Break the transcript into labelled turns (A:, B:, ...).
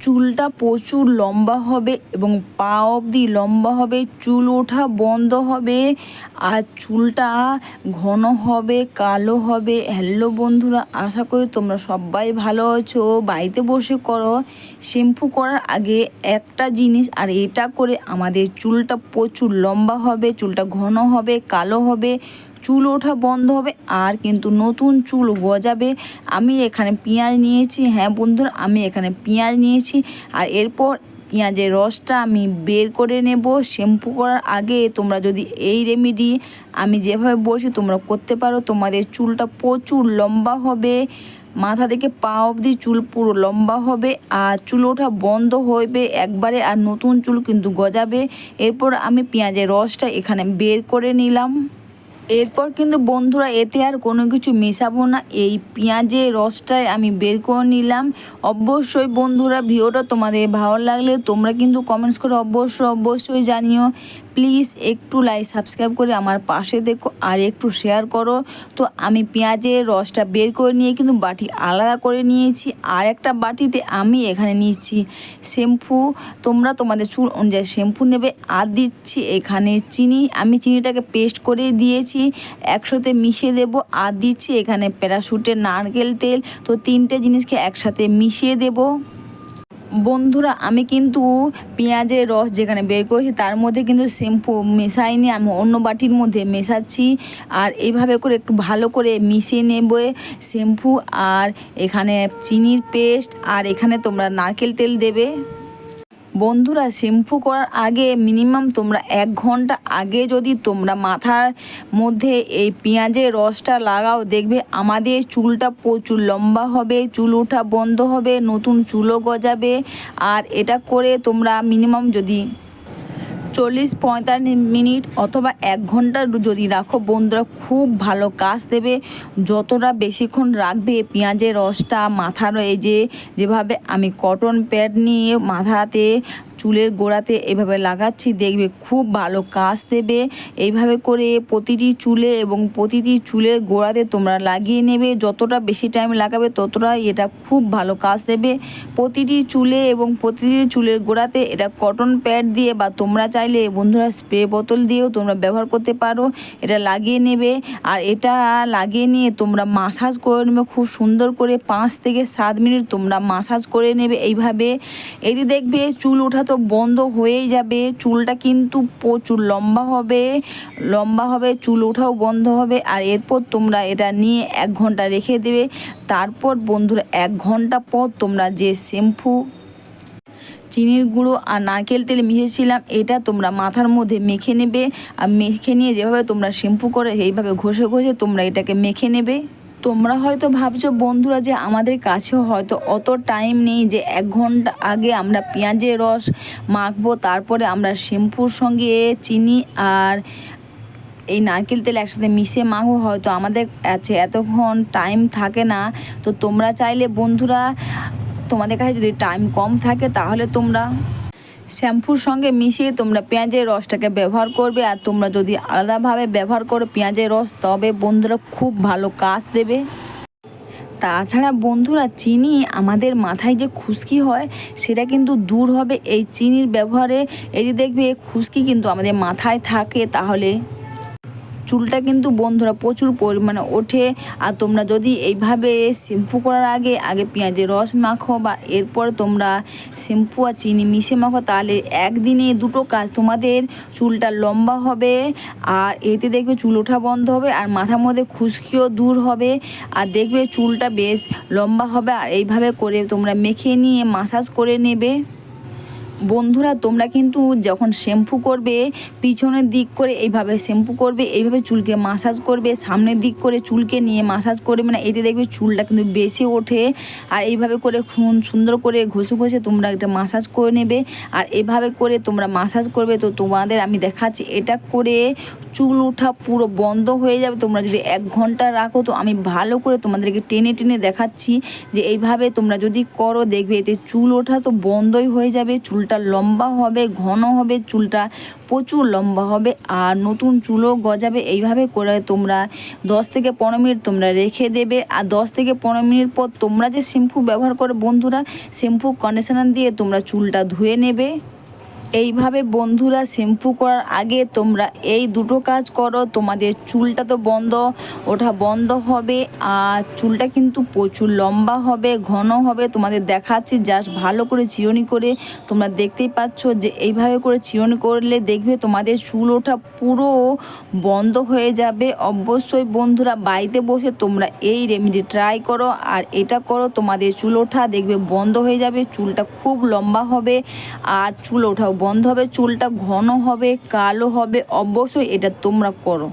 A: চুলটা প্রচুর লম্বা হবে এবং পা অবধি লম্বা হবে, চুল ওঠা বন্ধ হবে আর চুলটা ঘন হবে, কালো হবে। হ্যালো বন্ধুরা, আশা করি তোমরা সবাই ভালো আছো। বাড়িতে বসে করো। শ্যাম্পু করার আগে একটা জিনিস আর এটা করে আমাদের চুলটা প্রচুর লম্বা হবে, চুলটা ঘন হবে, কালো হবে। চুল ওঠা বন্ধ হবে আর কিন্তু নতুন চুল গজাবে। আমি এখানে পেঁয়াজ নিয়েছি হ্যাঁ বন্ধুরা, আমি এখানে পেঁয়াজ নিয়েছি। আর এরপর পেঁয়াজের রসটা আমি বের করে নেব। শ্যাম্পু করার আগে তোমরা যদি এই রেমেডি আমি যেভাবে বলছি তোমরা করতে পারো। তোমাদের চুলটা প্রচুর লম্বা হবে, মাথা থেকে পা অবধি চুল পুরো লম্বা হবে আর চুল ওঠা বন্ধ হবে একবারে আর নতুন চুল কিন্তু গজাবে। এরপর আমি পেঁয়াজের রসটা এখানে বের করে নিলাম। এরপর কিন্তু বন্ধুরা, এতে আর কোনো কিছু মেশাবো না। এই পেঁয়াজের রসটাই আমি বের করে নিলাম। অবশ্যই বন্ধুরা ভিওটা তোমাদের ভালো লাগলে তোমরা কিন্তু কমেন্টস করে অবশ্যই অবশ্যই জানিও। প্লিজ একটু লাইক সাবস্ক্রাইব করে আমার পাশে দেখো আর একটু শেয়ার করো। তো আমি পেঁয়াজের রসটা বের করে নিয়ে কিন্তু বাটি আলাদা করে নিয়েছি। আর একটা বাটিতে আমি এখানে নিয়েছি শ্যাম্পু। তোমরা তোমাদের চুল অনুযায়ী শ্যাম্পু নেবে। আর দিচ্ছি এখানে চিনি। আমি চিনিটাকে পেস্ট করে দিয়েছি। একসাথে মিশিয়ে দেব। আর দিচ্ছি এখানে প্যারাশুটের নারকেল তেল। তো তিনটে জিনিসকে একসাথে মিশিয়ে দেবো। বন্ধুরা, আমি কিন্তু পেঁয়াজের রস যেখানে বের করেছি, তার মধ্যে কিন্তু শ্যাম্পু মেশাইনি আমি অন্য বাটির মধ্যে মেশাচ্ছি। আর এইভাবে করে একটু ভালো করে মিশিয়ে নেব শ্যাম্পু আর এখানে চিনির পেস্ট, আর এখানে তোমরা নারকেল তেল দেবে। বন্ধুরা, শ্যাম্পু করার আগে মিনিমাম তোমরা এক ঘণ্টা আগে যদি তোমরা মাথার মধ্যে এই পেঁয়াজের রসটা লাগাও, দেখবে আমাদের চুলটা প্রচুর লম্বা হবে, চুল ওঠা বন্ধ হবে, নতুন চুলও গজাবে। আর এটা করে তোমরা মিনিমাম যদি চল্লিশ পঁয়তাল্লিশ মিনিট অথবা এক ঘণ্টা যদি রাখো, বন্ধুরা খুব ভালো কাজ দেবে। যতটা বেশিক্ষণ রাখবে, পেঁয়াজের রসটা মাথার এই যে, যেভাবে আমি কটন প্যাড নিয়ে মাথাতে চুলের গোড়াতে এভাবে লাগাচ্ছি, দেখবে খুব ভালো কাজ দেবে। এইভাবে করে প্রতিটি চুলে এবং প্রতিটি চুলের গোড়াতে তোমরা লাগিয়ে নেবে। যতটা বেশি টাইম লাগাবে ততটা এটা খুব ভালো কাজ দেবে। প্রতিটি চুলে এবং প্রতিটি চুলের গোড়াতে এটা কটন প্যাড দিয়ে বা তোমরা চাইলে বন্ধুরা স্প্রে বোতল দিয়েও তোমরা ব্যবহার করতে পারো। এটা লাগিয়ে নেবে আর এটা লাগিয়ে নিয়ে তোমরা মাসাজ করে নেবে। খুব সুন্দর করে পাঁচ থেকে সাত মিনিট তোমরা মাসাজ করে নেবে এইভাবে। এটি দেখবে চুল ওঠা তো বন্ধ হয়েই যাবে। চুলটা কিন্তু প্রচুর লম্বা হবে। লম্বা হবে, চুল ওঠাও বন্ধ হবে। আর এরপর তোমরা এটা নিয়ে এক ঘণ্টা রেখে দেবে। তারপর বন্ধুরা, এক ঘণ্টা পর তোমরা যে শ্যাম্পু, চিনির গুঁড়ো আর নারকেল তেল মিশিয়েছিলাম, এটা তোমরা মাথার মধ্যে মেখে নেবে। আর মেখে নিয়ে যেভাবে তোমরা শ্যাম্পু করে এইভাবে ঘষে ঘষে তোমরা এটাকে মেখে নেবে। তোমরা হয়তো ভাবছ, বন্ধুরা, যে আমাদের কাছেও হয়তো অত টাইম নেই যে এক ঘণ্টা আগে আমরা পেঁয়াজের রস মাখবো, তারপরে আমরা শ্যাম্পুর সঙ্গে চিনি আর এই নারকেল তেল একসাথে মিশিয়ে মাখবো। হয়তো আমাদের আছে এতক্ষণ টাইম থাকে না। তো তোমরা চাইলে, বন্ধুরা, তোমাদের কাছে যদি টাইম কম থাকে, তাহলে তোমরা শ্যাম্পুর সঙ্গে মিশিয়ে তোমরা পেঁয়াজের রসটাকে ব্যবহার করবে আর তোমরা যদি আলাদাভাবে ব্যবহার করো পেঁয়াজের রস, তবে বন্ধুরা খুব ভালো কাজ দেবে। তাছাড়া বন্ধুরা, চিনি আমাদের মাথায় যে খুশকি হয়, সেটা কিন্তু দূর হবে এই চিনির ব্যবহারে। এই যে দেখবে, খুশকি কিন্তু আমাদের মাথায় থাকে, তাহলে চুলটা কিন্তু বন্ধুরা প্রচুর পরিমাণে ওঠে। আর তোমরা যদি এইভাবে শ্যাম্পু করার আগে আগে পেঁয়াজের রস মাখো বা এরপর তোমরা শ্যাম্পু আর চিনি মিশে মাখো, তাহলে একদিনে দুটো কাজ তোমাদের চুলটা লম্বা হবে আর এতে দেখবে চুল ওঠা বন্ধ হবে আর মাথার মধ্যে খুশকিও দূর হবে আর দেখবে চুলটা বেশ লম্বা হবে। আর এইভাবে করে তোমরা মেখে নিয়ে মাসাজ করে নেবে। বন্ধুরা, তোমরা কিন্তু যখন শ্যাম্পু করবে, পিছনের দিক করে এইভাবে শ্যাম্পু করবে, এইভাবে চুলকে মাসাজ করবে, সামনের দিক করে চুলকে নিয়ে মাসাজ করবে না এতে দেখবে চুলটা কিন্তু বেশি ওঠে। আর এইভাবে করে খুন, সুন্দর করে ঘষে ঘষে তোমরা একটা মাসাজ করে নেবে। আর এভাবে করে তোমরা মাসাজ করবে, তো তোমাদের আমি দেখাচ্ছি, এটা করে চুল ওঠা পুরো বন্ধ হয়ে যাবে। তোমরা যদি এক ঘণ্টা রাখো, তো আমি ভালো করে তোমাদেরকে টেনে টেনে দেখাচ্ছি যে এইভাবে তোমরা যদি করো, দেখবে এতে চুল ওঠা তো বন্ধই হয়ে যাবে, চুলটা চুলটা লম্বা হবে, ঘন হবে, চুলটা প্রচুর লম্বা হবে আর নতুন চুলও গজাবে। এইভাবে করে তোমরা দশ থেকে পনেরো মিনিট তোমরা রেখে দেবে আর দশ থেকে পনেরো মিনিট পর তোমরা যে শ্যাম্পু ব্যবহার করে বন্ধুরা, শ্যাম্পু কন্ডিশনার দিয়ে তোমরা চুলটা ধুয়ে নেবে। এইভাবে বন্ধুরা শ্যাম্পু করার আগে তোমরা এই দুটো কাজ করো। তোমাদের চুলটা তো বন্ধ, ওঠা বন্ধ হবে, আর চুলটা কিন্তু প্রচুর লম্বা হবে, ঘন হবে। তোমাদের দেখাচ্ছি জাস্ট ভালো করে চিরুনি করে তোমরা দেখতেই পাচ্ছ যে এইভাবে করে চিরনি করলে দেখবে তোমাদের চুল ওঠা পুরো বন্ধ হয়ে যাবে। অবশ্যই বন্ধুরা বাড়িতে বসে তোমরা এই রেমেডি ট্রাই করো, আর এটা করো, তোমাদের চুল ওঠা দেখবে বন্ধ হয়ে যাবে, চুলটা খুব লম্বা হবে, আর চুল ওঠাও বন্ধ হবে চুলটা ঘন হবে কালো হবে অবশ্যই এটা তোমরা করো।